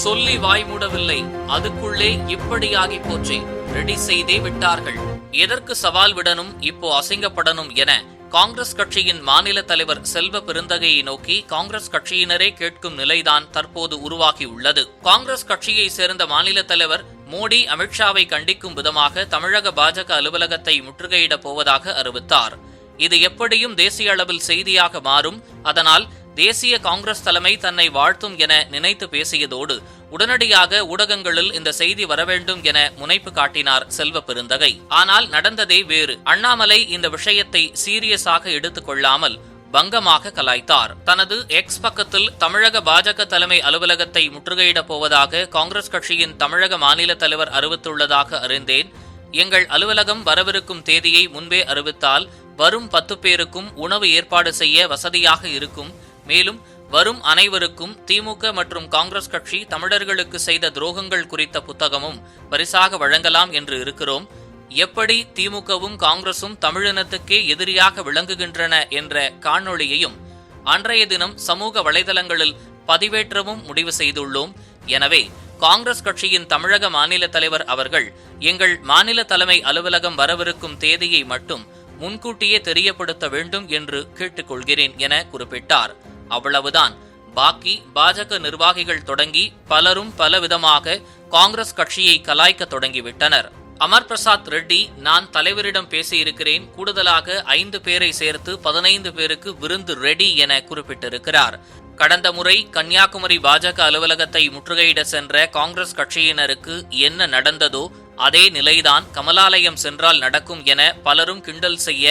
சொல்லி வாய்மூடவில்லை அதுக்குள்ளே இப்படியாகி போச்சு. ரெடி செய்தே விட்டார்கள். எதற்கு சவால் விடணும் இப்போ அசிங்கப்படணும் என காங்கிரஸ் கட்சியின் மாநில தலைவர் செல்வ பெருந்தகையை நோக்கி காங்கிரஸ் கட்சியினரே கேட்கும் நிலைதான் தற்போது உருவாகியுள்ளது. காங்கிரஸ் கட்சியை சேர்ந்த மாநில தலைவர் மோடி அமித்ஷாவை கண்டிக்கும் விதமாக தமிழக பாஜக அலுவலகத்தை முற்றுகையிடப் போவதாக அறிவித்தார். இது எப்படியும் தேசிய அளவில் செய்தியாக மாறும். அதனால் தேசிய காங்கிரஸ் தலைமை தன்னை வாழ்த்தும் என நினைத்து பேசியதோடு உடனடியாக ஊடகங்களில் இந்த செய்தி வரவேண்டும் என முனைப்பு காட்டினார் செல்வ பெருந்தகை. ஆனால் நடந்ததே வேறு. அண்ணாமலை இந்த விஷயத்தை சீரியஸாக எடுத்துக் கொள்ளாமல் பங்கமாக கலாய்த்தார். தனது எக்ஸ் பக்கத்தில் தமிழக பாஜக தலைமை அலுவலகத்தை முற்றுகையிடப் போவதாக காங்கிரஸ் கட்சியின் தமிழக மாநில தலைவர் அறிவித்துள்ளதாக அறிந்தேன். எங்கள் அலுவலகம் வரவிருக்கும் தேதியை முன்பே அறிவித்தால் வரும் பத்து பேருக்கும் உணவு ஏற்பாடு செய்ய வசதியாக இருக்கும். மேலும் வரும் அனைவருக்கும் திமுக மற்றும் காங்கிரஸ் கட்சி தமிழர்களுக்கு செய்த துரோகங்கள் குறித்த புத்தகமும் பரிசாக வழங்கலாம் என்று இருக்கிறோம். எப்படி திமுகவும் காங்கிரசும் தமிழினத்துக்கே எதிரியாக விளங்குகின்றன என்ற காணொளியையும் அன்றைய தினம் சமூக வலைதளங்களில் பதிவேற்றவும் முடிவு செய்துள்ளோம். எனவே காங்கிரஸ் கட்சியின் தமிழக மாநில தலைவர் அவர்கள் எங்கள் மாநில தலைமை அலுவலகம் வரவிருக்கும் தேதியை மட்டும் முன்கூட்டியே தெரியப்படுத்த வேண்டும் என்று கேட்டுக்கொள்கிறேன் என குறிப்பிட்டார். அவ்வளவுதான். பாக்கி பாஜக நிர்வாகிகள் தொடங்கி பலரும் பலவிதமாக காங்கிரஸ் கட்சியை கலாய்க்க தொடங்கிவிட்டனர். அமர் பிரசாத் ரெட்டி நான் தலைவரிடம் பேசியிருக்கிறேன். கூடுதலாக ஐந்து பேரை சேர்த்து பதினைந்து பேருக்கு விருந்து ரெடி என குறிப்பிட்டிருக்கிறார். கடந்த முறை கன்னியாகுமரி பாஜக அலுவலகத்தை முற்றுகையிட சென்ற காங்கிரஸ் கட்சியினருக்கு என்ன நடந்ததோ அதே நிலைதான் கமலாலயம் சென்றால் நடக்கும் என பலரும் கிண்டல் செய்ய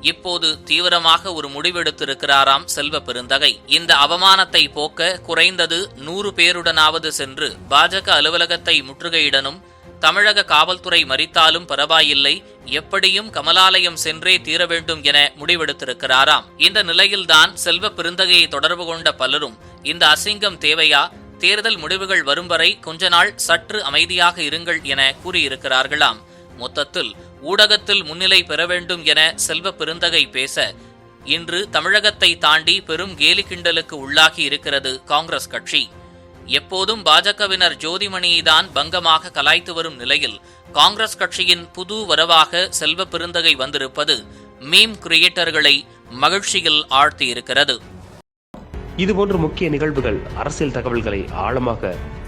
இப்போது தீவிரமாக ஒரு முடிவெடுத்திருக்கிறாராம் செல்வ பெருந்தகை. இந்த அவமானத்தை போக்க குறைந்தது நூறு பேருடனாவது சென்று பாஜக அலுவலகத்தை முற்றுகையிடனும் தமிழக காவல்துறை மறித்தாலும் பரவாயில்லை எப்படியும் கமலாலயம் சென்றே தீர வேண்டும் என முடிவெடுத்திருக்கிறாராம். இந்த நிலையில்தான் செல்வ பெருந்தகையை தொடர்பு கொண்ட பலரும் இந்த அசிங்கம் தேவையா தேர்தல் முடிவுகள் வரும் வரை கொஞ்ச நாள் சற்று அமைதியாக இருங்கள் என கூறியிருக்கிறார்களாம். மொத்தத்தில் ஊடகத்தில் முன்னிலை பெற வேண்டும் என செல்வ பெருந்தகை பேச இன்று தமிழகத்தை தாண்டி பெரும் கேலி கிண்டலுக்கு உள்ளாகி இருக்கிறது காங்கிரஸ் கட்சி. எப்போதும் பாஜகவினர் ஜோதிமணியை தான் பங்கமாக கலாய்த்து வரும் நிலையில் காங்கிரஸ் கட்சியின் புது வரவாக செல்வ பெருந்தகை வந்திருப்பது மீம் கிரியேட்டர்களை மகிழ்ச்சியில் ஆழ்த்தியிருக்கிறது. இதுபோன்ற முக்கிய நிகழ்வுகள் அரசியல் தகவல்களை ஆழமாக